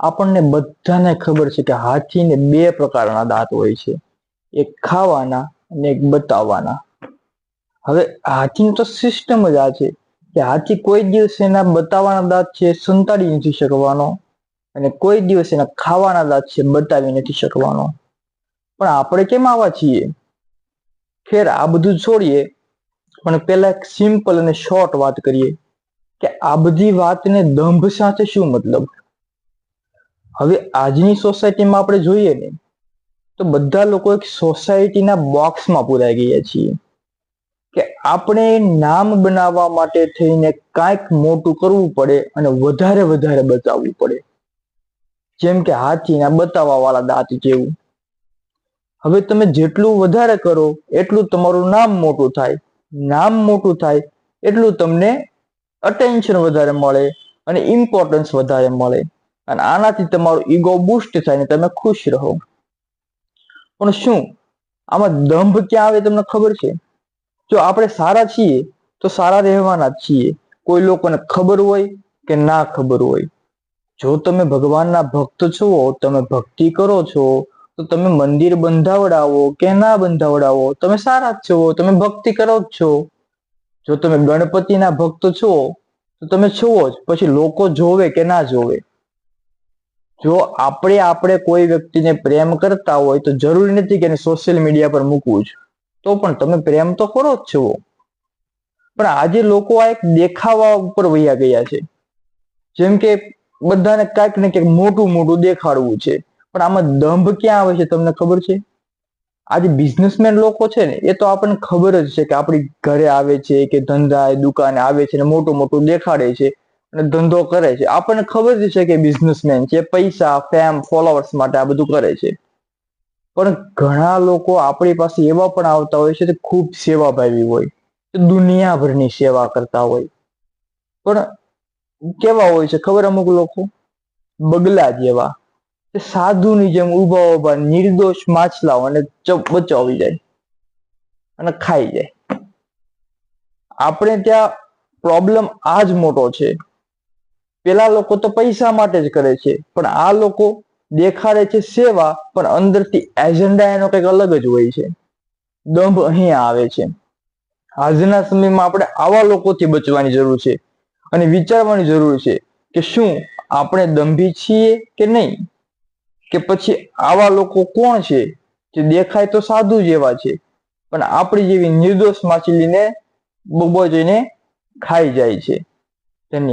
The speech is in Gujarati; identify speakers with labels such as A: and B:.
A: આપણને બધાને ખબર છે કે હાથીને બે પ્રકારના દાંત હોય છે. એક ખાવાના અને એક બતાવવાના. હવે હાથીની તો સિસ્ટમ જ આ છે કે હાથી કોઈ દિવસ એના બતાવવાના દાંત છે સંતાડી નથી શકવાનો અને કોઈ દિવસ એના ખાવાના દાંત છે બતાવી નથી શકવાનો. પણ આપણે કેમ આવા છીએ? ખેર, આ બધું છોડીએ. પણ પહેલા એક સિમ્પલ અને શોર્ટ વાત કરીએ કે આ બધી વાતને દંભ સાથે શું મતલબ? હવે આજની સોસાયટીમાં આપણે જોઈએ ને, તો બધા લોકો એક સોસાયટીના બોક્સમાં પુરાઈ ગયા છીએ. કે આપણે નામ બનાવવા માટે થઈને કાંઈક મોટું કરવું પડે અને વધારે વધારે બતાવવું પડે. જેમ કે હાથીના બતાવવા વાળા દાંત જેવું. હવે તમે જેટલું વધારે કરો, એટલું તમારું નામ મોટું થાય. નામ મોટું થાય, એટલું તમને અટેન્શન વધારે મળે અને ઇમ્પોર્ટન્સ વધારે મળે. અને આનાથી તમારું ઈગો બુસ્ટ થાય ને તમે ખુશ રહો. પણ શું? આમાં દંભ ક્યાં આવે તમને ખબર છે? જો આપણે સારા છીએ, તો સારા રહેવાના છીએ. કોઈ લોકોને ખબર હોય કે ના ખબર હોય. જો તમે ભગવાનના ભક્ત છો, તમે ભક્તિ કરો છો, તો તમે મંદિર બંધાવડાવો કે ના બંધાવડાવો, તમે સારા જ છો, તમે ભક્તિ કરો જ છો. જો તમે ગણપતિના ભક્ત છો, તો તમે છો જ. પછી લોકો જોવે કે ના જોવે. જો આપણે આપણે કોઈ વ્યક્તિને પ્રેમ કરતા હોય તો જરૂરી નથી કે એને સોશિયલ મીડિયા પર મૂકવું જ. તો પણ તમે પ્રેમ તો કરો જ છો. પણ આજે લોકો આ એક દેખાવા ઉપર વહ્યા ગયા છે. જેમ કે બધાને કાંઈક ને ક્યાંક મોટું મોટું દેખાડવું છે. પણ આમાં દંભ ક્યાં આવે છે તમને ખબર છે? આજે બિઝનેસમેન લોકો છે ને, એ તો આપણને ખબર જ છે કે આપણી ઘરે આવે છે કે ધંધા દુકાને આવે છે ને મોટું મોટું દેખાડે છે. અને ધંધો કરે છે. આપણને ખબર જ છે કે બિઝનેસમેન છે, પૈસા ફેમ ફોલોઅર્સ માટે આ બધું કરે છે. પણ ઘણા લોકો આપણી પાસે એવા પણ આવતા હોય છે કે ખૂબ સેવાભાવી હોય. દુનિયાભરની સેવા કરતા હોય. પણ કેવા હોય છે ખબર અમુક લોકો? બગલા જેવા. સાધુની જેમ ઊભા ઊભા નિર્દોષ માછલાઓ અને બચાવી જાય. અને ખાઈ જાય. આપણે ત્યાં પ્રોબ્લેમ આ જ મોટો છે. પેલા લોકો તો પૈસા માટે જ કરે છે, પણ આ લોકો દેખાડે છે સેવા, પણ અંદરથી એજન્ડા એનો કંઈક અલગ જ હોય છે. દંભ અહીંયા આવે છે. આજના સમયમાં આપણે આવા લોકોથી બચવાની જરૂર છે અને વિચારવાની જરૂર છે કે શું આપણે દંભી છીએ કે નહીં? કે પછી આવા લોકો કોણ છે જે દેખાય તો સાધુ જેવા છે, પણ આપણી જેવી નિર્દોષ માછલીને બબો જઈને ખાઈ જાય છે. ધન્યવાદ.